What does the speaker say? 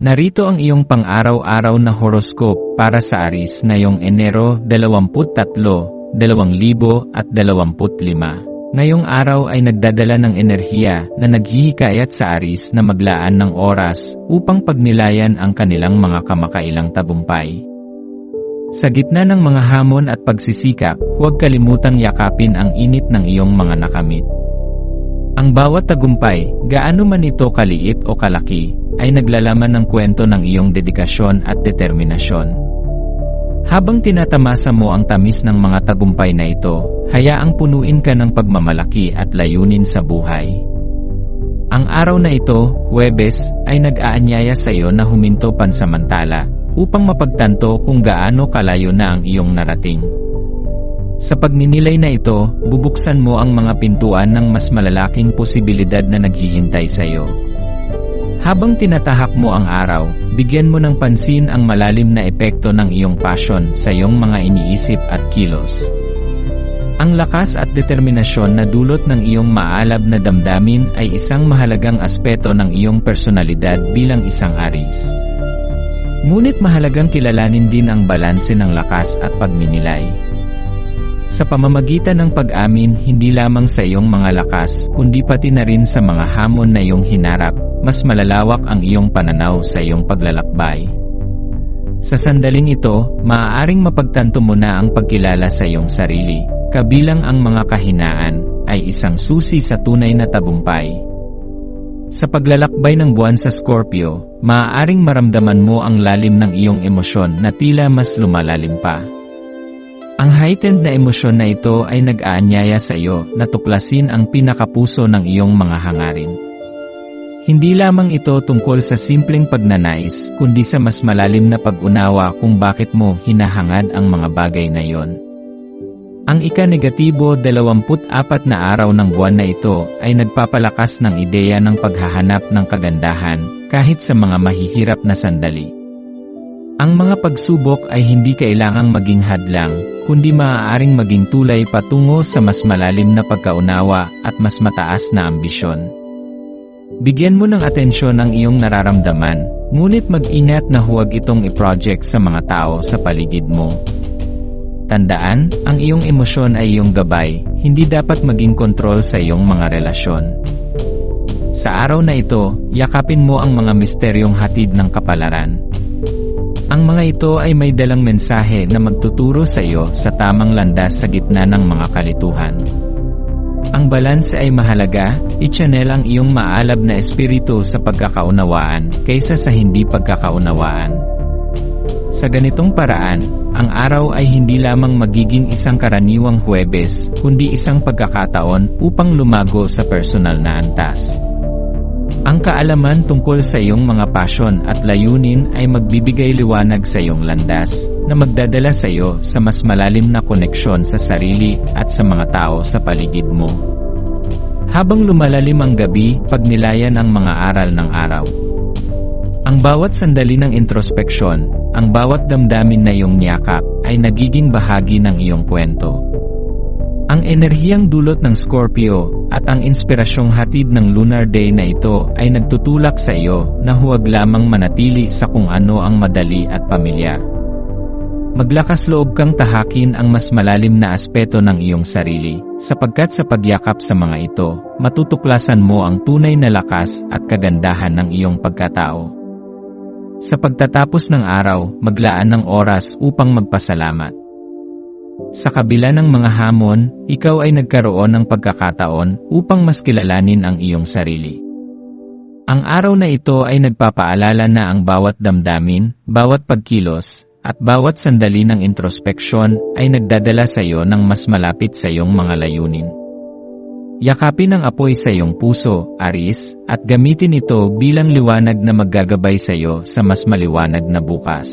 Narito ang iyong pang-araw-araw na horoscope para sa Aris na yung Enero 23, 2025. Ngayong araw ay nagdadala ng enerhiya na naghihikayat sa Aris na maglaan ng oras upang pagnilayan ang kanilang mga kamakailang tabumpay. Sa gitna ng mga hamon at pagsisikap, huwag kalimutang yakapin ang init ng iyong mga nakamit. Ang bawat tagumpay, gaano man ito kaliit o kalaki, ay naglalaman ng kwento ng iyong dedikasyon at determinasyon. Habang tinatamasa mo ang tamis ng mga tagumpay na ito, hayaang punuin ka ng pagmamalaki at layunin sa buhay. Ang araw na ito, Huwebes, ay nag-aanyaya sa iyo na huminto pansamantala, upang mapagtanto kung gaano kalayo na ang iyong narating. Sa pagninilay na ito, bubuksan mo ang mga pintuan ng mas malalaking posibilidad na naghihintay sa iyo. Habang tinatahak mo ang araw, bigyan mo ng pansin ang malalim na epekto ng iyong passion sa iyong mga iniisip at kilos. Ang lakas at determinasyon na dulot ng iyong maalab na damdamin ay isang mahalagang aspeto ng iyong personalidad bilang isang aris. Ngunit mahalagang kilalanin din ang balanse ng lakas at pagminilay. Sa pamamagitan ng pag-amin hindi lamang sa iyong mga lakas, kundi pati na rin sa mga hamon na iyong hinarap, mas malalawak ang iyong pananaw sa iyong paglalakbay. Sa sandaling ito, maaaring mapagtanto mo na ang pagkilala sa iyong sarili, kabilang ang mga kahinaan, ay isang susi sa tunay na tagumpay. Sa paglalakbay ng buwan sa Scorpio, maaaring maramdaman mo ang lalim ng iyong emosyon na tila mas lumalalim pa. Ang heightened na emosyon na ito ay nag-aanyaya sa iyo na tuklasin ang pinakapuso ng iyong mga hangarin. Hindi lamang ito tungkol sa simpleng pagnanais, kundi sa mas malalim na pag-unawa kung bakit mo hinahangad ang mga bagay na iyon. Ang ika-negatibo 24 na araw ng buwan na ito ay nagpapalakas ng ideya ng paghahanap ng kagandahan kahit sa mga mahihirap na sandali. Ang mga pagsubok ay hindi kailangang maging hadlang, kundi maaaring maging tulay patungo sa mas malalim na pagkaunawa at mas mataas na ambisyon. Bigyan mo ng atensyon ang iyong nararamdaman, ngunit mag-ingat na huwag itong i-project sa mga tao sa paligid mo. Tandaan, ang iyong emosyon ay iyong gabay, hindi dapat maging kontrol sa iyong mga relasyon. Sa araw na ito, yakapin mo ang mga misteryong hatid ng kapalaran. Ang mga ito ay may dalang mensahe na magtuturo sa iyo sa tamang landas sa gitna ng mga kalituhan. Ang balanse ay mahalaga, i-channel ang iyong maalab na espiritu sa pagkakaunawaan kaysa sa hindi pagkakaunawaan. Sa ganitong paraan, ang araw ay hindi lamang magiging isang karaniwang Huwebes, kundi isang pagkakataon upang lumago sa personal na antas. Ang kaalaman tungkol sa iyong mga pasyon at layunin ay magbibigay liwanag sa iyong landas, na magdadala sa iyo sa mas malalim na koneksyon sa sarili at sa mga tao sa paligid mo. Habang lumalalim ang gabi, pagnilayan ang mga aral ng araw. Ang bawat sandali ng introspeksyon, ang bawat damdamin na iyong niyakap, ay nagiging bahagi ng iyong kwento. Ang enerhiyang dulot ng Scorpio at ang inspirasyong hatid ng lunar day na ito ay nagtutulak sa iyo na huwag lamang manatili sa kung ano ang madali at pamilyar. Maglakas loob kang tahakin ang mas malalim na aspeto ng iyong sarili, sapagkat sa pagyakap sa mga ito, matutuklasan mo ang tunay na lakas at kagandahan ng iyong pagkatao. Sa pagtatapos ng araw, maglaan ng oras upang magpasalamat. Sa kabila ng mga hamon, ikaw ay nagkaroon ng pagkakataon upang mas kilalanin ang iyong sarili. Ang araw na ito ay nagpapaalala na ang bawat damdamin, bawat pagkilos, at bawat sandali ng introspeksyon ay nagdadala sa iyo ng mas malapit sa iyong mga layunin. Yakapin ang apoy sa iyong puso, Aris, at gamitin ito bilang liwanag na maggagabay sa iyo sa mas maliwanag na bukas.